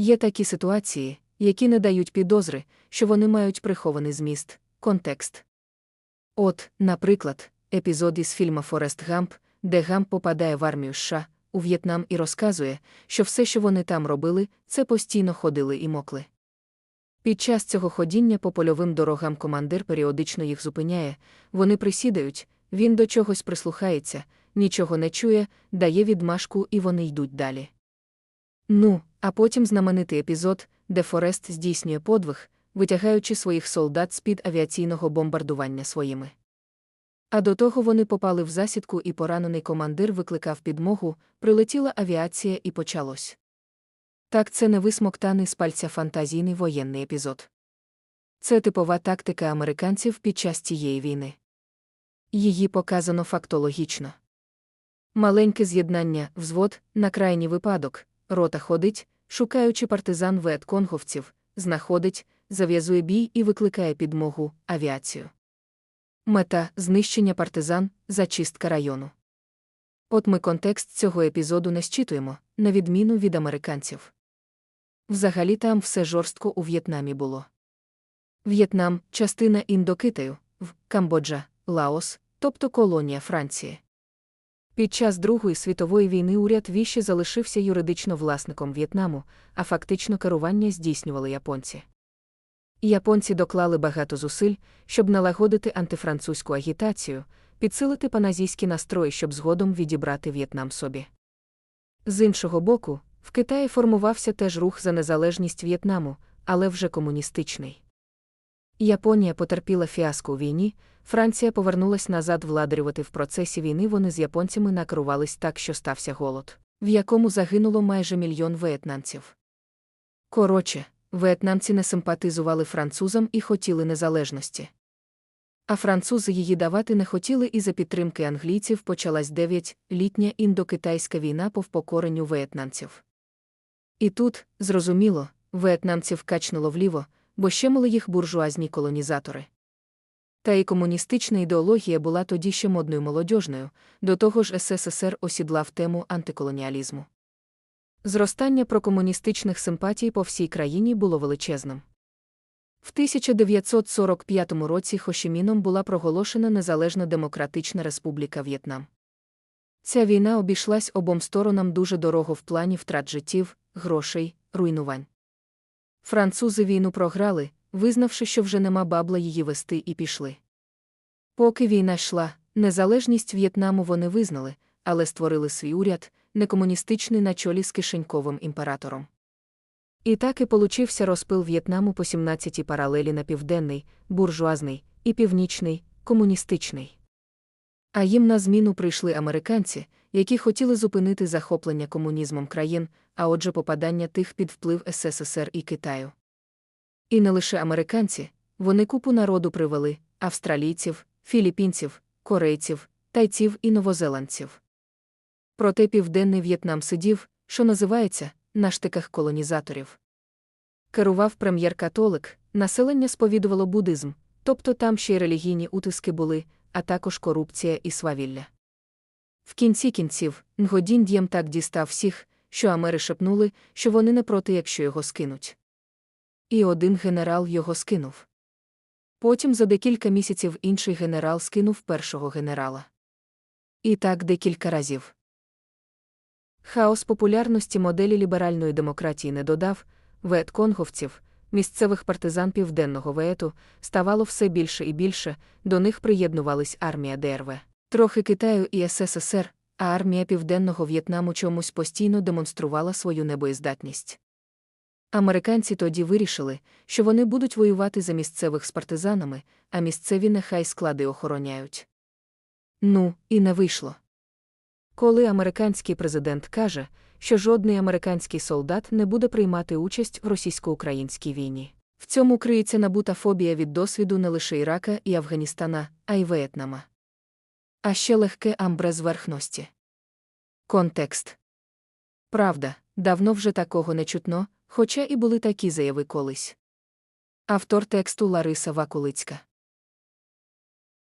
Є такі ситуації, які не дають підозри, що вони мають прихований зміст, контекст. От, наприклад, епізод із фільму Форест Гамп, де Гамп попадає в армію США у В'єтнам і розказує, що все, що вони там робили, це постійно ходили і мокли. Під час цього ходіння по польовим дорогам командир періодично їх зупиняє, вони присідають, він до чогось прислухається, нічого не чує, дає відмашку і вони йдуть далі. Ну, а потім знаменитий епізод, де Форест здійснює подвиг, витягаючи своїх солдат з-під авіаційного бомбардування своїми. А до того вони попали в засідку, і поранений командир викликав підмогу, прилетіла авіація і почалось. Так це не висмоктаний з пальця фантазійний воєнний епізод. Це типова тактика американців під час цієї війни. Її показано фактологічно. Маленьке з'єднання, взвод, на крайній випадок, рота ходить, шукаючи партизан ветконговців, знаходить, зав'язує бій і викликає підмогу, авіацію. Мета знищення партизан, зачистка району. От ми контекст цього епізоду не щитуємо, на відміну від американців. Взагалі там все жорстко у В'єтнамі було. В'єтнам частина Індокитаю, в Камбоджа, Лаос, тобто колонія Франції. Під час Другої світової війни уряд Віші залишився юридично власником В'єтнаму, а фактично керування здійснювали японці. Японці доклали багато зусиль, щоб налагодити антифранцузьку агітацію, підсилити паназійські настрої, щоб згодом відібрати В'єтнам собі. З іншого боку, в Китаї формувався теж рух за незалежність В'єтнаму, але вже комуністичний. Японія потерпіла фіаско у війні, Франція повернулась назад владарювати в процесі війни. Вони з японцями накерувались так, що стався голод, в якому загинуло майже мільйон в'єтнамців. Коротше, в'єтнамці не симпатизували французам і хотіли незалежності. А французи її давати не хотіли, і за підтримки англійців почалась дев'ять-літня індокитайська війна по впокоренню в'єтнамців. І тут, зрозуміло, в'єтнамців качнуло вліво, бо щемили їх буржуазні колонізатори. Та і комуністична ідеологія була тоді ще модною молодіжною, до того ж СССР осідлав тему антиколоніалізму. Зростання прокомуністичних симпатій по всій країні було величезним. В 1945 році Хошіміном була проголошена Незалежна Демократична Республіка В'єтнам. Ця війна обійшлась обом сторонам дуже дорого в плані втрат життів, грошей, руйнувань. Французи війну програли, визнавши, що вже нема бабла її вести, і пішли. Поки війна йшла, незалежність В'єтнаму вони визнали, але створили свій уряд, некомуністичний на чолі з кишеньковим імператором. І так і получився розпил В'єтнаму по 17 паралелі на південний, буржуазний і північний, комуністичний. А їм на зміну прийшли американці, які хотіли зупинити захоплення комунізмом країн, а отже, попадання тих під вплив СССР і Китаю. І не лише американці, вони купу народу привели австралійців, філіппінців, корейців, тайців і новозеландців. Проте південний В'єтнам сидів, що називається, на штиках колонізаторів. Керував прем'єр-католик, населення сповідувало буддизм, тобто там ще й релігійні утиски були, а також корупція і свавілля. В кінці кінців, Нгодін дієм так дістав всіх, що Амери шепнули, що вони не проти, якщо його скинуть. І один генерал його скинув. Потім за декілька місяців інший генерал скинув першого генерала. І так декілька разів. Хаос популярності моделі ліберальної демократії не додав, ветконговців, місцевих партизан південного веету, ставало все більше і більше, до них приєднувались армія ДРВ, трохи Китаю і СССР, а армія Південного В'єтнаму чомусь постійно демонструвала свою небоєздатність. Американці тоді вирішили, що вони будуть воювати за місцевих з партизанами, а місцеві нехай склади охороняють. Ну, і не вийшло. Коли американський президент каже, що жодний американський солдат не буде приймати участь в російсько-українській війні. В цьому криється набута фобія від досвіду не лише Ірака і Афганістана, а й В'єтнама. А ще легке амбре зверхності. Контекст. Правда, давно вже такого не чутно, хоча і були такі заяви колись. Автор тексту Лариса Вакулицька.